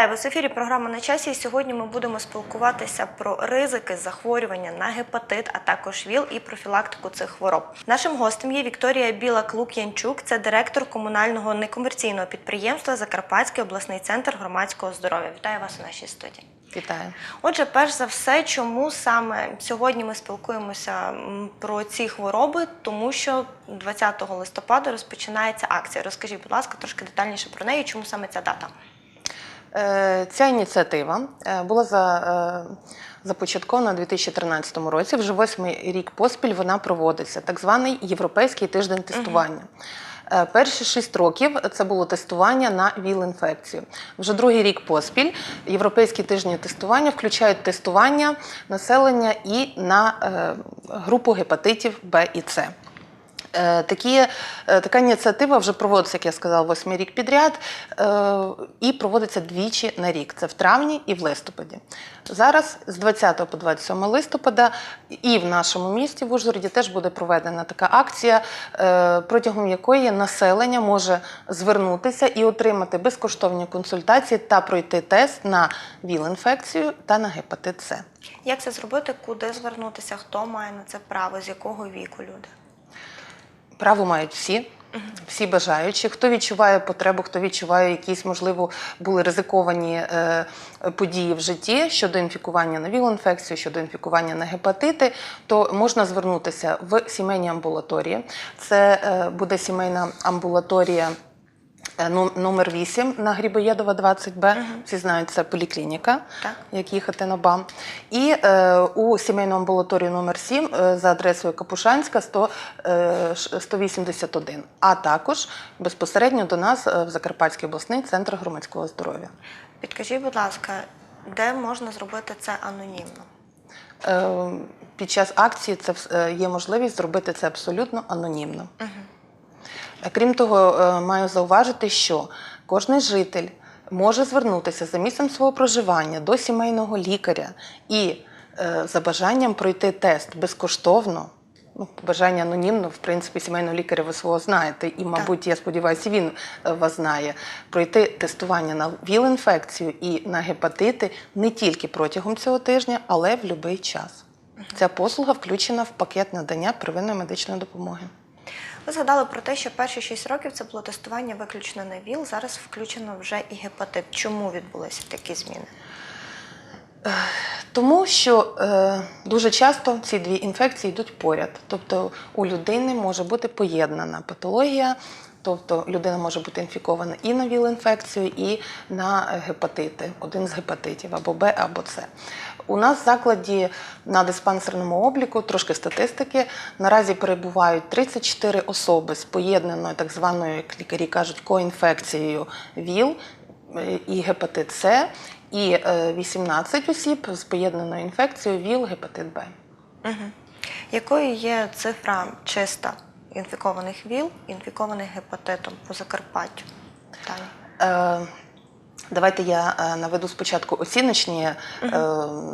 Вітаю вас в ефірі. Програма на часі. І сьогодні ми будемо спілкуватися про ризики захворювання на гепатит, а також ВІЛ і профілактику цих хвороб. Нашим гостем є Вікторія Білак Лук'янчук, це директор комунального некомерційного підприємства Закарпатський обласний центр громадського здоров'я. Вітаю вас у нашій студії. Вітаю. Отже, перш за все, чому саме сьогодні ми спілкуємося про ці хвороби, тому що 20 листопада розпочинається акція. Розкажіть, будь ласка, трошки детальніше про неї, чому саме ця дата? Е, Ця ініціатива е, була за, е, започаткована у 2013 році. Вже восьмий рік поспіль вона проводиться, так званий Європейський тиждень тестування. Перші шість років це було тестування на ВІЛ-інфекцію. Вже другий рік поспіль європейські тижні тестування включають тестування населення і на групу гепатитів Б і С. Е, Такі, е, така ініціатива вже проводиться, як я сказала, восьмий рік підряд е, і проводиться двічі на рік. Це в травні і в листопаді. Зараз з 20 по 27 листопада і в нашому місті в Ужгороді теж буде проведена така акція, протягом якої населення може звернутися і отримати безкоштовні консультації та пройти тест на ВІЛ-інфекцію та на гепатит С. Як це зробити? Куди звернутися? Хто має на це право? З якого віку люди? Право мають всі. Всі бажаючі, хто відчуває потребу, хто відчуває якісь, можливо, були ризиковані е, події в житті щодо інфікування на віл-інфекцію, щодо інфікування на гепатити, то можна звернутися в сімейні амбулаторії. Це е, буде сімейна амбулаторія. Е, ну- Номер 8 на Грибоєдова 20Б. Всі знають, це поліклініка, Так. як їхати на БАМ. І е, у сімейну амбулаторію номер 7 е, за адресою Капушанська 100, е, 181. А також безпосередньо до нас е, в Закарпатський обласний центр громадського здоров'я. Підкажіть, будь ласка, де можна зробити це анонімно? Е, Під час акції це е, є можливість зробити це абсолютно анонімно. Е, Крім того, е, маю зауважити, що кожен житель може звернутися за місцем свого проживання до сімейного лікаря і е, за бажанням пройти тест безкоштовно. Ну, бажання анонімно, в принципі, сімейного лікаря ви свого знаєте, і, мабуть, я сподіваюся, він е, вас знає. Пройти тестування на ВІЛ-інфекцію і на гепатити не тільки протягом цього тижня, але в будь-який час. Ця послуга включена в пакет надання первинної медичної допомоги. Ви згадали про те, що перші 6 років це було тестування виключно на ВІЛ. Зараз включено вже і гепатит. Чому відбулися такі зміни? Тому що е, дуже часто ці дві інфекції йдуть поряд. Тобто у людини може бути поєднана патологія, тобто людина може бути інфікована і на ВІЛ-інфекцію, і на гепатити, один з гепатитів або Б, або С. У нас в закладі на диспансерному обліку трошки статистики. Наразі перебувають 34 особи з поєднаною так званою, як лікарі кажуть, коінфекцією ВІЛ е, і гепатит С, і е, 18 осіб з поєднаною інфекцією ВІЛ, гепатит Б. Угу. Якою є цифра чиста інфікованих ВІЛ, інфікованих гепатитом по Закарпаттю? Е, Давайте я е, наведу спочатку оціночні е,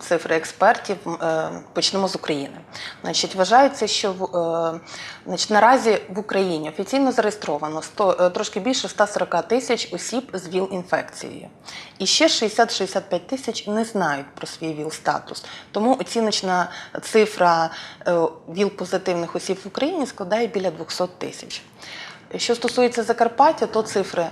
цифри експертів. Е, Почнемо з України. Значить, вважається, що в, значить, наразі в Україні офіційно зареєстровано 100, е, трошки більше 140 тисяч осіб з ВІЛ-інфекцією. І ще 60-65 тисяч не знають про свій ВІЛ-статус. Тому оціночна цифра ВІЛ-позитивних осіб в Україні складає біля 200 тисяч. Що стосується Закарпаття, то цифри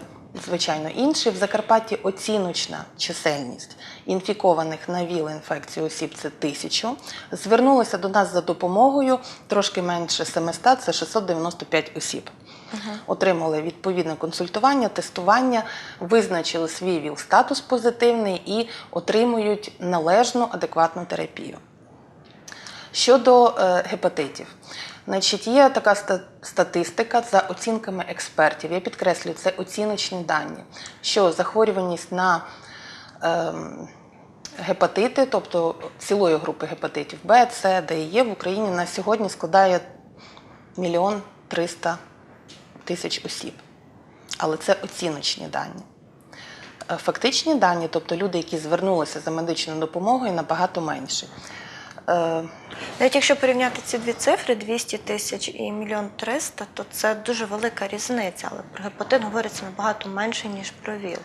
звичайно інші. В Закарпатті оціночна чисельність інфікованих на ВІЛ-інфекцію осіб це тисячу. Звернулися до нас за допомогою трошки менше 700, це 695 осіб. Отримали відповідне консультування, тестування, визначили свій ВІЛ-статус позитивний і отримують належну адекватну терапію. Щодо е, гепатитів, значить, є така статистика за оцінками експертів. Я підкреслюю, це оціночні дані, що захворюваність на ем, гепатити, тобто цілої групи гепатитів Б, С, Д і Є в Україні на сьогодні складає мільйон триста тисяч осіб. Але це оціночні дані. Е, Фактичні дані, тобто люди, які звернулися за медичною допомогою, набагато менші. Е, Навіть якщо порівняти ці дві цифри 200 тисяч і мільйон 300, то це дуже велика різниця. Але про гепатит говориться набагато менше, ніж про ВІЛ.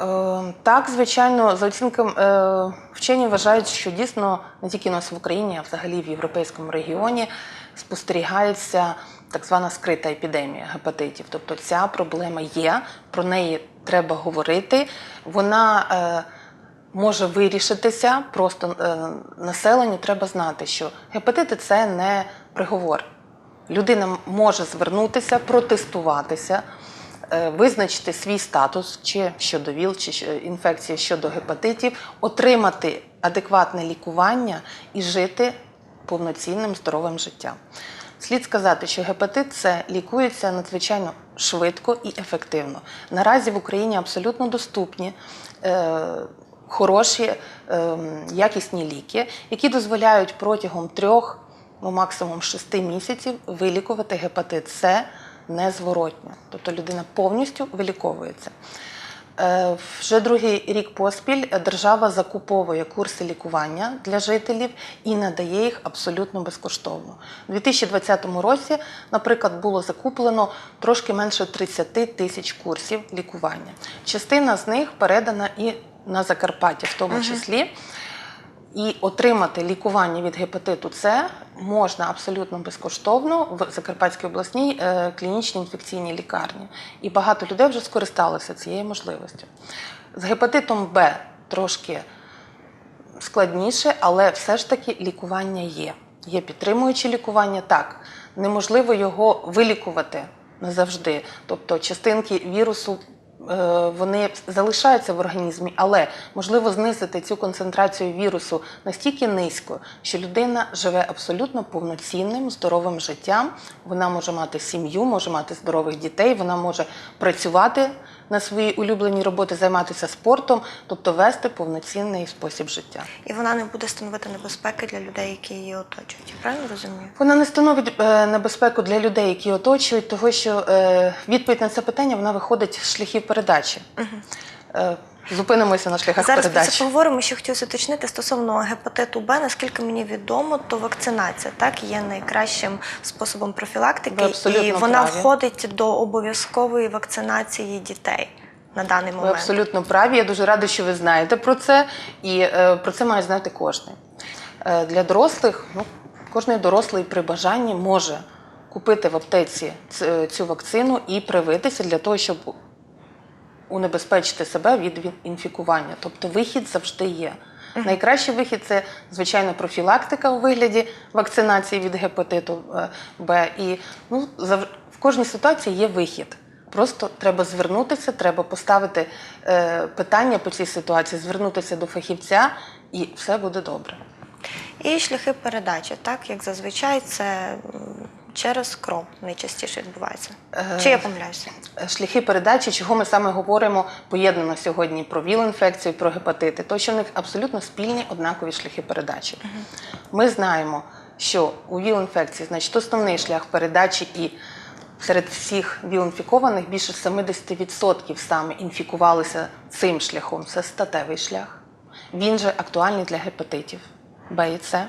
Е, Так, звичайно, за оцінками е, вчені вважають, що дійсно не тільки у нас в Україні, а взагалі в європейському регіоні спостерігається так звана скрита епідемія гепатитів. Тобто ця проблема є, про неї треба говорити. Вона може вирішитися, просто е, населенню треба знати, що гепатити це не приговор. Людина може звернутися, протестуватися, е, визначити свій статус, чи щодо ВІЛ, чи інфекції щодо гепатитів, отримати адекватне лікування і жити повноцінним здоровим життям. Слід сказати, що гепатит це лікується надзвичайно швидко і ефективно. Наразі в Україні абсолютно доступні. Е, Хороші ем, якісні ліки, які дозволяють протягом трьох, ну максимум шести місяців вилікувати гепатит С незворотньо. Тобто людина повністю виліковується. Е, Вже другий рік поспіль держава закуповує курси лікування для жителів і надає їх абсолютно безкоштовно. У 2020 році, наприклад, було закуплено трошки менше 30 тисяч курсів лікування. Частина з них передана і на Закарпаття, в тому числі. І отримати лікування від гепатиту С можна абсолютно безкоштовно в Закарпатській обласній е, клінічній інфекційній лікарні. І багато людей вже скористалися цією можливістю. З гепатитом Б трошки складніше, але все ж таки лікування є. Є підтримуючі лікування. Так, неможливо його вилікувати назавжди. Тобто частинки вірусу вони залишаються в організмі, але можливо знизити цю концентрацію вірусу настільки низько, що людина живе абсолютно повноцінним, здоровим життям. Вона може мати сім'ю, може мати здорових дітей, вона може працювати на своїй улюбленій роботі, займатися спортом, тобто вести повноцінний спосіб життя. І вона не буде становити небезпеки для людей, які її оточують. Я правильно розумію? Вона не становить е, небезпеку для людей, які оточують, тому що е, відповідь на це питання вона виходить з шляхів передачі. Е, Зупинимося на шляхах Зараз передачі. поговоримо. Ще хотілося уточнити стосовно гепатиту Б. Наскільки мені відомо, то вакцинація так є найкращим способом профілактики, і вона праві. входить до обов'язкової вакцинації дітей на даний момент. Ви абсолютно праві. Я дуже рада, що ви знаєте про це, і е, про це має знати кожен. Е, для дорослих, ну, кожен дорослий при бажанні може купити в аптеці цю вакцину і привитися для того, щоб унебезпечити себе від інфікування. Тобто вихід завжди є. Найкращий вихід це звичайно профілактика у вигляді вакцинації від гепатиту е, Б. І ну, зав- в кожній ситуації є вихід. Просто треба звернутися, треба поставити е, питання по цій ситуації, звернутися до фахівця, і все буде добре. І шляхи передачі, так як зазвичай це через кров найчастіше відбувається. Е, Чи я помиляюся? шляхи передачі, чого ми саме говоримо, поєднано сьогодні про ВІЛ-інфекцію, про гепатити, то що в них абсолютно спільні однакові шляхи передачі. Ми знаємо, що у ВІЛ-інфекції, значить, основний шлях передачі і серед всіх ВІЛ-інфікованих більше 70% саме інфікувалися цим шляхом. Це статевий шлях. Він же актуальний для гепатитів Б і С.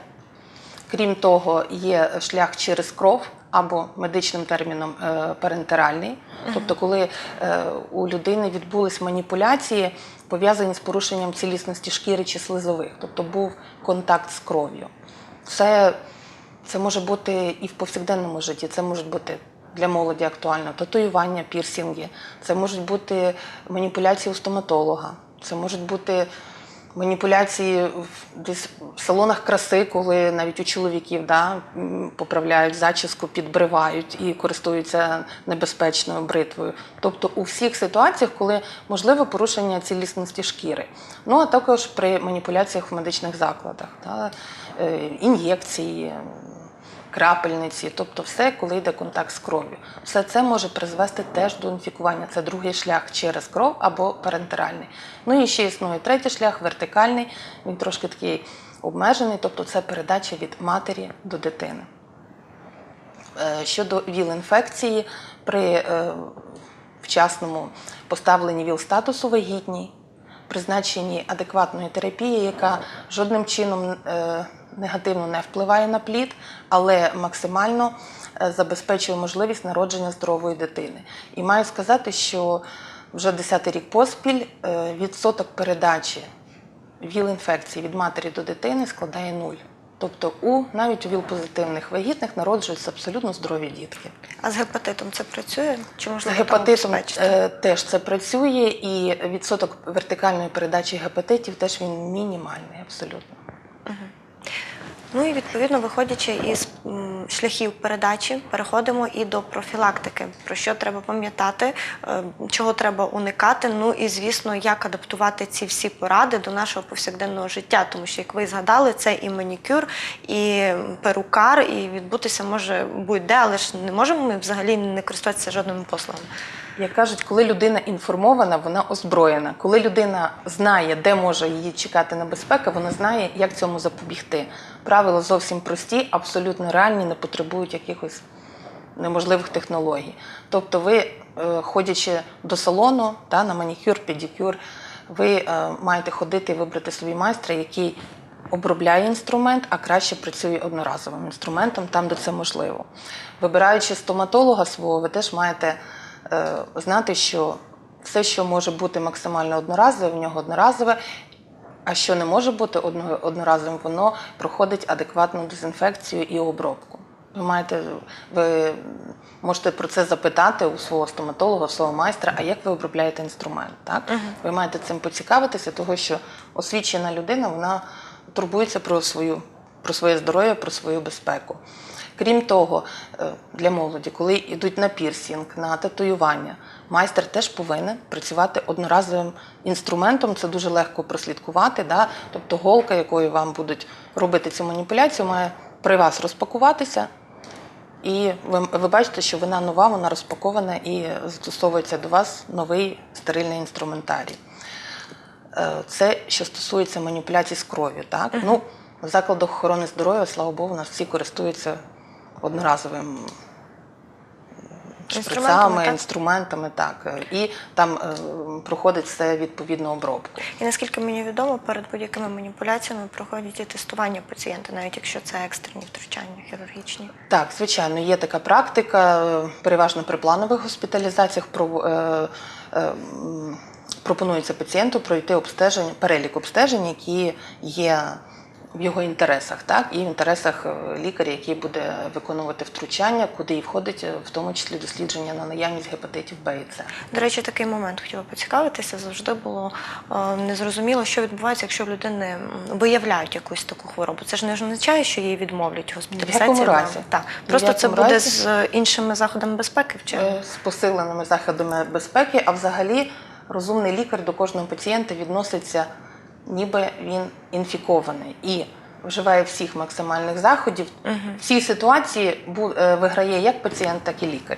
Крім того, є шлях через кров або медичним терміном е, парентеральний. Тобто, коли е, у людини відбулись маніпуляції, пов'язані з порушенням цілісності шкіри чи слизових, тобто був контакт з кров'ю. Це, це може бути і в повсякденному житті, це можуть бути для молоді актуально. Татуювання, пірсінги, це можуть бути маніпуляції у стоматолога, це можуть бути маніпуляції в десь в салонах краси, коли навіть у чоловіків да, поправляють зачіску, підбривають і користуються небезпечною бритвою. Тобто у всіх ситуаціях, коли можливе порушення цілісності шкіри. Ну а також при маніпуляціях в медичних закладах, да, е, ін'єкції. Крапельниці, тобто все, коли йде контакт з кров'ю. Все це може призвести теж до інфікування. Це другий шлях через кров або парентеральний. Ну і ще існує третій шлях вертикальний. Він трошки такий обмежений, тобто це передача від матері до дитини. Е, Щодо ВІЛ-інфекції, при е, вчасному поставленні ВІЛ-статусу вагітній, призначенні адекватної терапії, яка жодним чином е, негативно не впливає на плід, але максимально е, забезпечує можливість народження здорової дитини. І маю сказати, що вже 10 рік поспіль е, відсоток передачі ВІЛ-інфекції від матері до дитини складає нуль. Тобто у навіть у ВІЛ-позитивних вагітних народжуються абсолютно здорові дітки. А з гепатитом це працює? Чи З можливо гепатитом е, теж це працює, і відсоток вертикальної передачі гепатитів теж він мінімальний абсолютно. Ну і відповідно, виходячи із шляхів передачі, переходимо і до профілактики. Про що треба пам'ятати, е, чого треба уникати. Ну і звісно, як адаптувати ці всі поради до нашого повсякденного життя. Тому що, як ви згадали, це і манікюр, і перукар, і відбутися може будь-де, але ж не можемо ми взагалі не користуватися жодними послугами. Як кажуть, коли людина інформована, вона озброєна. Коли людина знає, де може її чекати небезпека, вона знає, як цьому запобігти. Правила зовсім прості, абсолютно реальні, не потребують якихось неможливих технологій. Тобто, ви, е, ходячи до салону та, на манікюр, педикюр, ви е, маєте ходити і вибрати собі майстра, який обробляє інструмент, а краще працює одноразовим інструментом там, де це можливо. Вибираючи стоматолога свого, ви теж маєте знати, що все, що може бути максимально одноразове, в нього одноразове. А що не може бути одноразовим, воно проходить адекватну дезінфекцію і обробку. Ви маєте, ви можете про це запитати у свого стоматолога, у свого майстра, а як ви обробляєте інструмент? Так? Ви маєте цим поцікавитися, тому що освічена людина вона турбується про, свою, про своє здоров'я, про свою безпеку. Крім того, е, для молоді, коли йдуть на пірсінг, на татуювання, майстер теж повинен працювати одноразовим інструментом. Це дуже легко прослідкувати. Да? Тобто голка, якою вам будуть робити цю маніпуляцію, має при вас розпакуватися. І ви, ви бачите, що вона нова, вона розпакована і застосовується до вас новий стерильний інструментарій. Е, Це що стосується маніпуляцій з кров'ю. Так? Ну, в закладах охорони здоров'я, слава Богу, у нас всі користуються одноразовим шприцами, інструментами, так. І там е, проходить все відповідну обробку. І наскільки мені відомо, перед будь-якими маніпуляціями проходять і тестування пацієнта, навіть якщо це екстрені втручання хірургічні. Так, звичайно, є така практика. е, Переважно при планових госпіталізаціях пров- е, е, пропонується пацієнту пройти обстеження, перелік обстежень, які є в його інтересах, так, і в інтересах е, лікаря, який буде виконувати втручання, куди і входить е, в тому числі дослідження на наявність гепатитів Б і С. До речі, такий момент хотіла поцікавитися. Завжди було е, незрозуміло, що відбувається, якщо в людини виявляють якусь таку хворобу. Це ж не означає, що їй відмовлять на- разі. Так. Просто це буде разі. з іншими заходами безпеки. Чи? Е, з посиленими заходами безпеки, а взагалі розумний лікар до кожного пацієнта відноситься, ніби він інфікований і вживає всіх максимальних заходів. В цій ситуації е, виграє як пацієнт, так і лікар.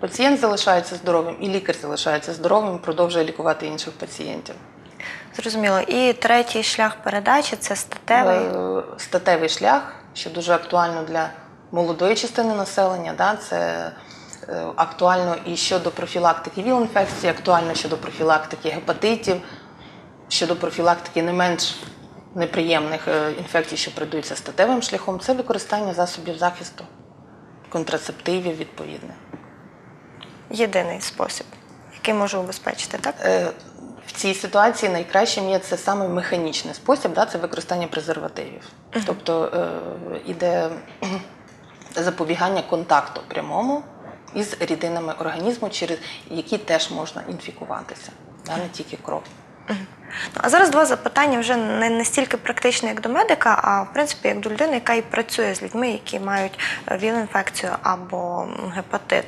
Пацієнт залишається здоровим, і лікар залишається здоровим продовжує лікувати інших пацієнтів. Зрозуміло. І третій шлях передачі це статевий. Е, статевий шлях, що дуже актуально для молодої частини населення. Да? Це е, актуально і щодо профілактики ВІЛ-інфекції, актуально щодо профілактики гепатитів, щодо профілактики не менш неприємних е, інфекцій, що передаються статевим шляхом, це використання засобів захисту, контрацептивів відповідне. Єдиний спосіб, який може убезпечити, так? Е, В цій ситуації найкращим є це саме механічний спосіб, да, це використання презервативів. Тобто е, іде запобігання контакту прямому із рідинами організму, через які теж можна інфікуватися, да, не тільки кров. Ну, а зараз два запитання вже не настільки практичне, як до медика, а в принципі як до людини, яка і працює з людьми, які мають е, ВІЛ-інфекцію або гепатит.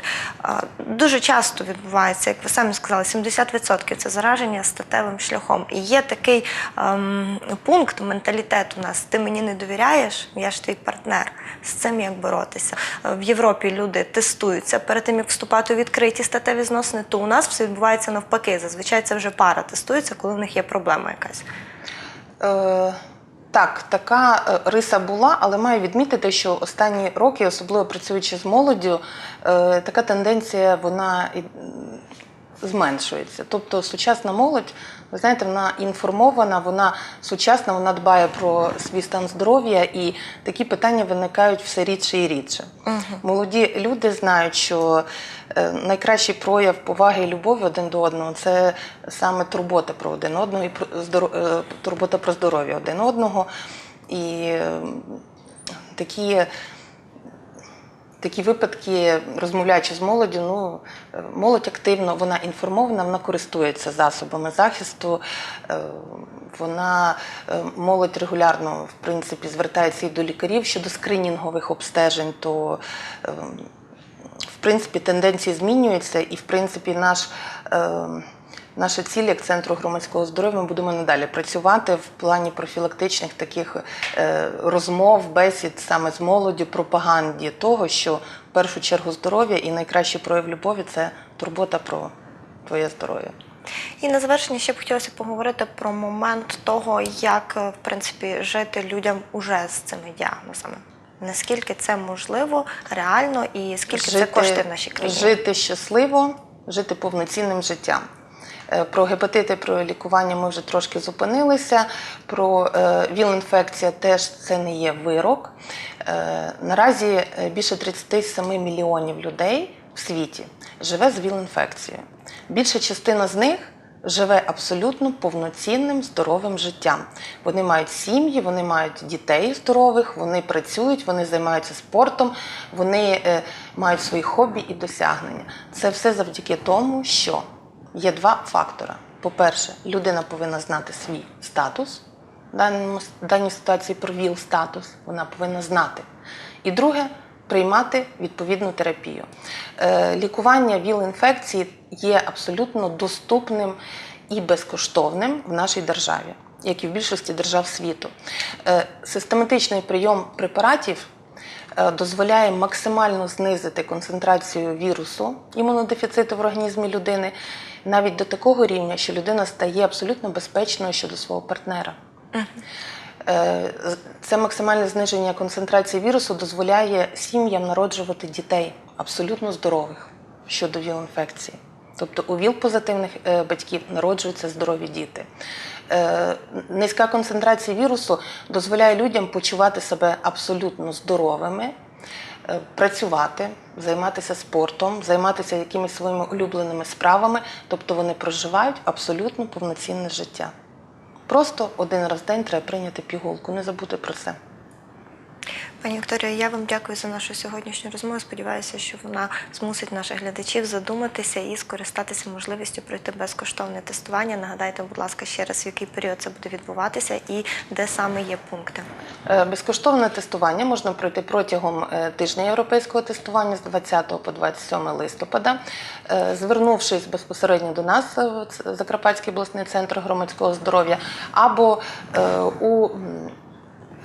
Дуже часто відбувається, як ви самі сказали, 70% це зараження статевим шляхом. І є такий ем, пункт, менталітет у нас: ти мені не довіряєш, я ж твій партнер. З цим як боротися. В Європі люди тестуються перед тим, як вступати у відкриті статеві зносини, то у нас все відбувається навпаки. Зазвичай це вже пара тестується, коли в них є проблема якась. Е, так, така е, риса була, але маю відмітити, що останні роки, особливо працюючи з молоддю, е, така тенденція вона зменшується. Тобто сучасна молодь, ви знаєте, вона інформована, вона сучасна, вона дбає про свій стан здоров'я, і такі питання виникають все рідше і рідше. Молоді люди знають, що е, найкращий прояв поваги і любові один до одного це саме турбота про один одного і про здоро- е, турбота про здоров'я один одного. І е, такі такі випадки, розмовляючи з молоддю, ну е, молодь активно, вона інформована, вона користується засобами захисту. е, Вона е, молодь регулярно в принципі звертається і до лікарів щодо скринінгових обстежень, то е, в принципі тенденції змінюються, і в принципі наш. е, Наша ціль як центру громадського здоров'я ми будемо надалі працювати в плані профілактичних таких е, розмов, бесід саме з молоддю, пропаганді того, що в першу чергу здоров'я і найкращий прояв любові це турбота про твоє здоров'я. І на завершення ще б хотілося поговорити про момент того, як е, в принципі жити людям уже з цими діагнозами. Наскільки це можливо, реально, і скільки це коштує в нашій країні? Жити щасливо, жити повноцінним життям. Е, Про гепатити, про лікування ми вже трошки зупинилися. Про е, ВІЛ-інфекція теж це не є вирок. Е, Наразі більше 37 мільйонів людей в світі живе з ВІЛ-інфекцією. Більша частина з них живе абсолютно повноцінним здоровим життям. Вони мають сім'ї, вони мають дітей здорових, вони працюють, вони займаються спортом, вони мають свої хобі і досягнення. Це все завдяки тому, що є два фактори. По-перше, людина повинна знати свій статус. В даній ситуації про ВІЛ статус вона повинна знати. І друге, приймати відповідну терапію. Е, Лікування ВІЛ-інфекції є абсолютно доступним і безкоштовним в нашій державі, як і в більшості держав світу. Е, Систематичний прийом препаратів е, дозволяє максимально знизити концентрацію вірусу імунодефіциту в організмі людини навіть до такого рівня, що людина стає абсолютно безпечною щодо свого партнера. Е, Це максимальне зниження концентрації вірусу дозволяє сім'ям народжувати дітей абсолютно здорових щодо ВІЛ-інфекції. Тобто у ВІЛ-позитивних е, батьків народжуються здорові діти. Е, Низька концентрація вірусу дозволяє людям почувати себе абсолютно здоровими, працювати, займатися спортом, займатися якимись своїми улюбленими справами. Тобто вони проживають абсолютно повноцінне життя. Просто один раз в день треба прийняти пігулку, не забути про це. Пані Вікторія, я вам дякую за нашу сьогоднішню розмову. Сподіваюся, що вона змусить наших глядачів задуматися і скористатися можливістю пройти безкоштовне тестування. Нагадайте, будь ласка, ще раз, в який період це буде відбуватися і де саме є пункти. Е, Безкоштовне тестування можна пройти протягом е, тижня європейського тестування з 20 по 27 листопада. Е, Звернувшись безпосередньо до нас Закарпатський обласний центр громадського здоров'я або у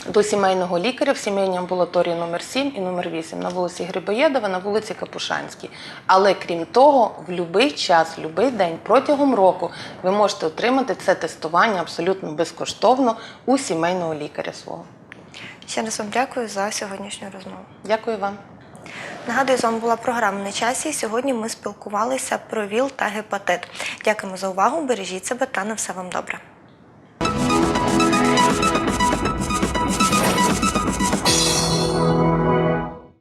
до сімейного лікаря в сімейній амбулаторії номер 7 і номер 8 на вулиці Грибоєдова, на вулиці Капушанській. Але крім того, в будь-який час, в будь-який день протягом року ви можете отримати це тестування абсолютно безкоштовно у сімейного лікаря свого. Ще раз вам дякую за сьогоднішню розмову. Дякую вам. Нагадую, з вами була програма на часі. Сьогодні ми спілкувалися про ВІЛ та гепатит. Дякуємо за увагу. Бережіть себе та на все вам добре.